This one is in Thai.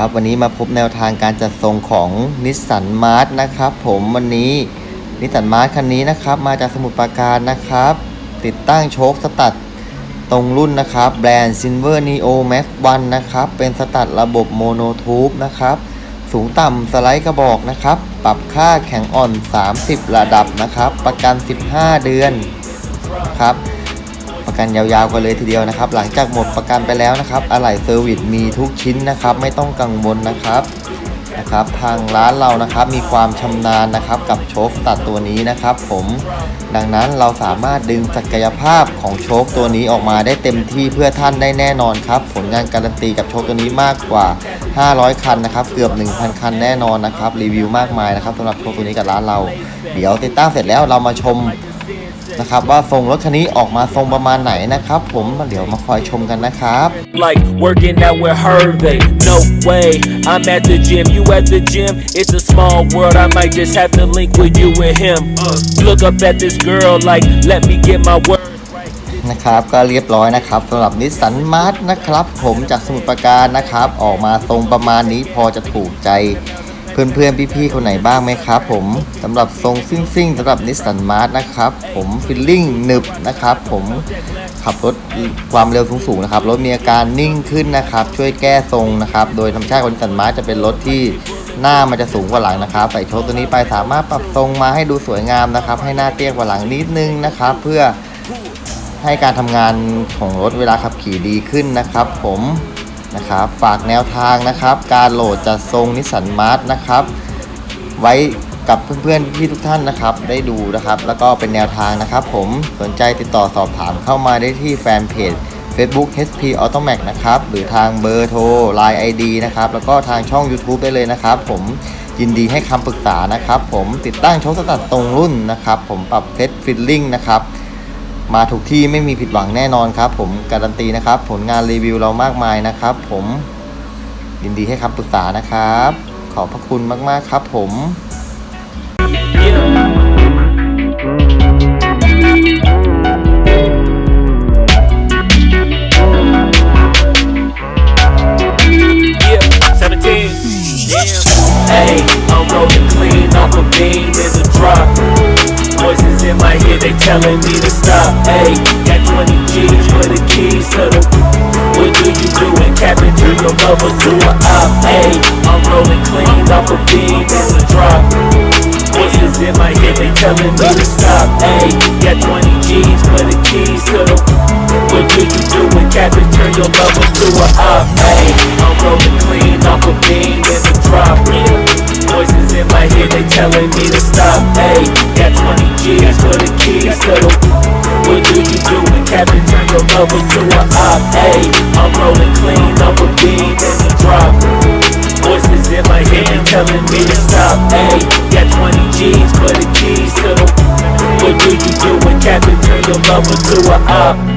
ครับ วันนี้มาพบแนวทางการจัดทรงของนิสสันมาร์ทนะครับ ผมวันนี้นิสสันมาร์ทคันนี้นะครับ มาจากสมุทรปราการนะครับ ติดตั้งโชคสตัดตรงรุ่นนะครับ แบรนด์ Silver Neo Max 1นะครับ เป็นสตัดระบบโมโนทูบนะครับ สูงต่ำสไลด์กระบอกนะครับ ปรับค่าแข็งอ่อน 30 ระดับนะครับ ประกัน 15 เดือนครับ ประกันยาวๆกันเลยทีเดียวนะครับ หลังจากหมดประกันไปแล้วนะครับ อะไหล่เซอร์วิสมีทุกชิ้นนะครับ ไม่ต้องกังวลนะครับนะครับทางร้านเรานะครับมีความชำนาญนะครับกับโชคตัดตัวนี้นะครับ ผมดังนั้นเราสามารถดึงศักยภาพของโชคตัวนี้ออกมาได้เต็มที่เพื่อท่านได้แน่นอนครับ ผลงานการันตีกับโชคตัวนี้มากกว่า 500 คันนะครับ เกือบ 1,000 คันแน่นอนนะครับรีวิวมากมายนะครับสำหรับโชคตัวนี้กับร้านเรา เดี๋ยวติดตั้งเสร็จแล้วเรามาชม นะครับว่าทรงรถคันนี้ออกมาทรงประมาณไหนนะครับ ผมเดี๋ยวมาคอยชมกันนะครับ like working out with Hervey. No way, I'm at the gym, you at the gym. It's a small world, I might just have to link with you and him. Look up at this girl like, let me get my words right. นะครับก็เรียบร้อยนะครับสำหรับนิสสันมาร์ทนะครับ ผมจากสมุทรปราการนะครับ ออกมาทรงประมาณนี้พอจะถูกใจ เพื่อนๆ พี่ๆ คนไหนบ้างไหมครับผมสำหรับทรงซิ่งๆสำหรับนิสสันมาร์ทนะครับ ผมฟิลลิ่งหนึบนะครับ ผมขับรถความเร็วสูงๆนะครับรถมีอาการนิ่งขึ้นนะครับ ช่วยแก้ทรงนะครับ โดยธรรมชาติของนิสสันมาร์ทจะเป็นรถที่หน้ามันจะสูงกว่าหลังนะครับใส่โชคตัวนี้ไปสามารถปรับทรงมาให้ดูสวยงามนะครับ ให้หน้าเตี้ยกว่าหลังนิดนึงนะครับ เพื่อให้การทำงานของรถเวลาขับขี่ดีขึ้นนะครับ ผม นะครับ ฝากแนวทางนะครับ การโหลดจัดทรงนิสสันมาร์ทนะครับ ไว้กับเพื่อนๆพี่ทุกท่านนะครับ ได้ดูนะครับ แล้วก็เป็นแนวทางนะครับ ผมสนใจติดต่อสอบถามเข้ามาได้ที่แฟนเพจ Facebook HP Automac นะครับ หรือทางเบอร์โทร Line ID นะครับ แล้วก็ทางช่อง YouTube ได้เลยนะครับ ผมยินดีให้คำปรึกษานะครับ ผมติดตั้งโชคสตัดตรงรุ่นนะครับ ผมปรับเฟสฟิลลิ่งนะครับ มาถูกที่ไม่มีผิดหวังแน่นอนครับ ผมการันตีนะครับ ผลงานรีวิวเรามากมายนะครับ ผมยินดีให้คำปรึกษานะครับ ขอบพระคุณมาก ๆ ครับผม Hey, I'm rolling clean off a beam in the drop. In my head, they telling me to stop. Hey, got 20 G's for the keys to the. What do you do when cap it to your lover to a op? Hey, I'm rolling clean off a beam in the drop. Voices in my head, they telling me to stop. Hey, got 20 G's for the keys to the. What do you do when cap it turn your lover to a op? Hey, 20 G's for the keys to the. What do you do when cap it turn your lover to a op? Hey, I'm rolling clean off a beam in the drop. Voices in my head telling me to stop. Hey, got 20 G's for the keys to the. What do you do when Captain turn your lover to a op?